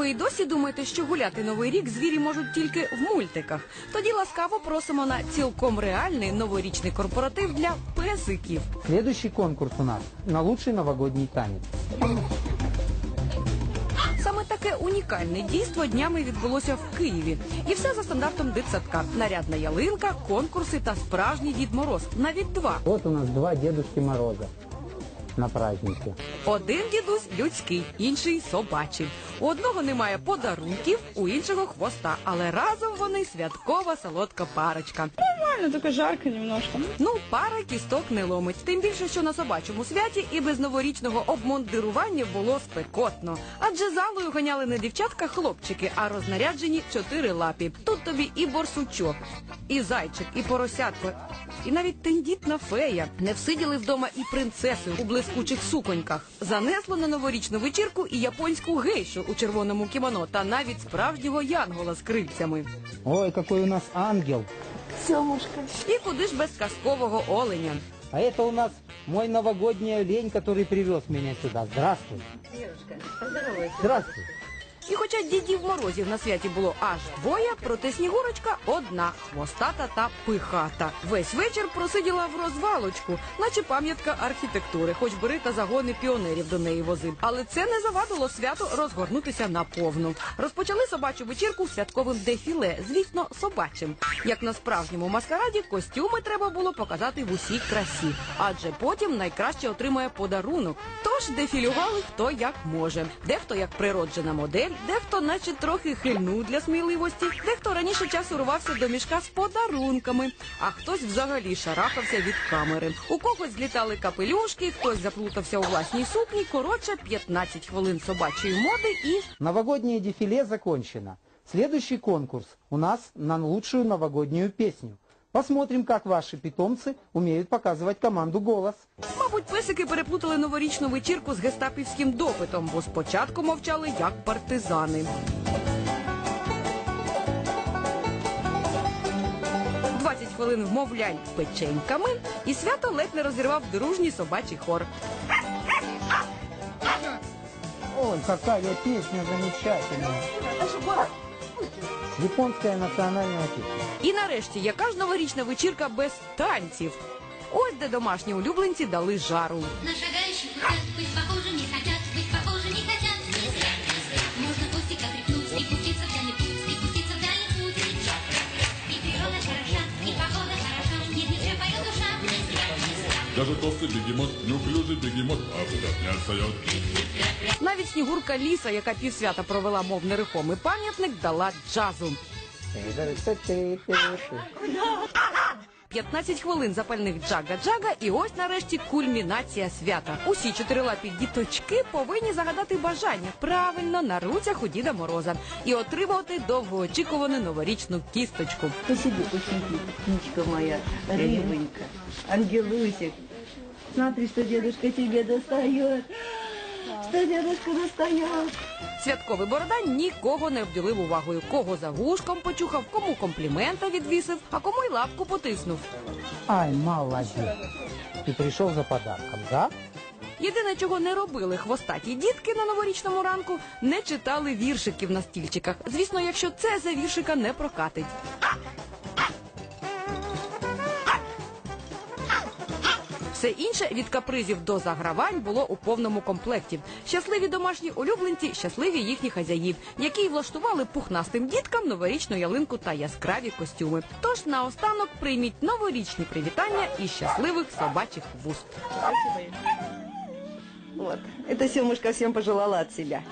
ви й досі думаєте, що гуляти новий рік звірі можуть тільки в мультиках? Тоді ласкаво просимо на цілком реальний новорічний корпоратив для песиків. Следующий конкурс у нас на лучший новогодний танец. Саме таке унікальне дійство днями відбулося в Києві. І все за стандартом дитсадка. Нарядна ялинка, конкурси та справжній Дід Мороз. Навіть два. Вот у нас два Дедушки Мороза на празднике. Один дідусь людський, інший собачий. У одного немає подарунків, у іншого хвоста, але разом вони святкова солодка парочка. Нормально, только жарко немножко. Ну, пара кісток не ломить. Тим більше, що на собачому святі і без новорічного обмундирування було спекотно. Адже залою ганяли не дівчатка, хлопчики, а рознаряджені чотири лапі. Тут тобі і борсучок, і зайчик, і поросятко, і навіть тендітна фея. Не всиділи вдома і принцеси у блискучих суконьках. Занесло на новорічну вечірку і японську гейшу у червоному кімоно, та навіть справжнього янгола з крильцями. Ой, какой у нас ангел. І куди ж без казкового оленя? А это у нас мой новогодний олень, который привез меня сюда. Здравствуй. Здравствуй. І хоча дідів морозів на святі було аж двоє, проте снігурочка одна хвостата та пихата. Весь вечір просиділа в розвалочку, наче пам'ятка архітектури, хоч бери та загони піонерів до неї возив. Але це не завадило святу розгорнутися наповну. Розпочали собачу вечірку святковим дефіле, звісно, собачим. Як на справжньому маскараді, костюми треба було показати в усій красі, адже потім найкраще отримає подарунок. Тож дефілювали хто як може. Дехто як природжена модель, дехто, наче трохи хильнув для сміливості, дехто раніше часу рвався до мішка з подарунками, а хтось взагалі шарахався від камери. У когось злітали капелюшки, хтось заплутався у власній сукні. Коротше, 15 хвилин собачої моди і Новогоднее дефиле закончено. Следующий конкурс у нас на лучшую новогоднюю песню. Посмотрим, как ваши питомцы умеют показывать команду «Голос». Мабуть, песики переплутали новорічну вечірку з гестапівським допитом, бо спочатку мовчали як партизани. Двадцять хвилин вмовлянь печеньками, і свято ледь не розірвав дружній собачий хор. Ой, какая песня замечательная. Японская національна песня. І нарешті, яка ж новорічна вечірка без танців? Ось де домашні улюбленці дали жару. На шагающих хотят быть похожи, Даже толстый бегемот, неуклюжий бегемот, а куда не отстает. Навіть снігурка ліса, яка півсвята провела мов нерухомий пам'ятник, дала джазу. 15 хвилин запальних джага-джага, і ось нарешті кульмінація свята. Усі чотирилапі діточки повинні загадати бажання правильно на руцях у Діда Мороза і отримувати довгоочікувану новорічну кісточку. Спасибо, птичка моя, рыбонька, ангелусик. Смотри, что дедушка тебе достает. Что дедушка достает. Святковий борода нікого не обділив увагою. Кого за вушком почухав, кому комплімента відвісив, а кому й лапку потиснув. Ай, молодец. Ты пришел за подарком, да? Єдине, чого не робили хвостаті дітки на новорічному ранку, не читали віршиків на стільчиках. Звісно, якщо це за віршика не прокатить. Все інше від капризів до загравань було у повному комплекті. Щасливі домашні улюбленці, щасливі їхні хазяїв, які влаштували пухнастим діткам новорічну ялинку та яскраві костюми. Тож наостанок прийміть новорічні привітання і щасливих собачих вуст. Вот. Это Семушка всем пожелала от себя.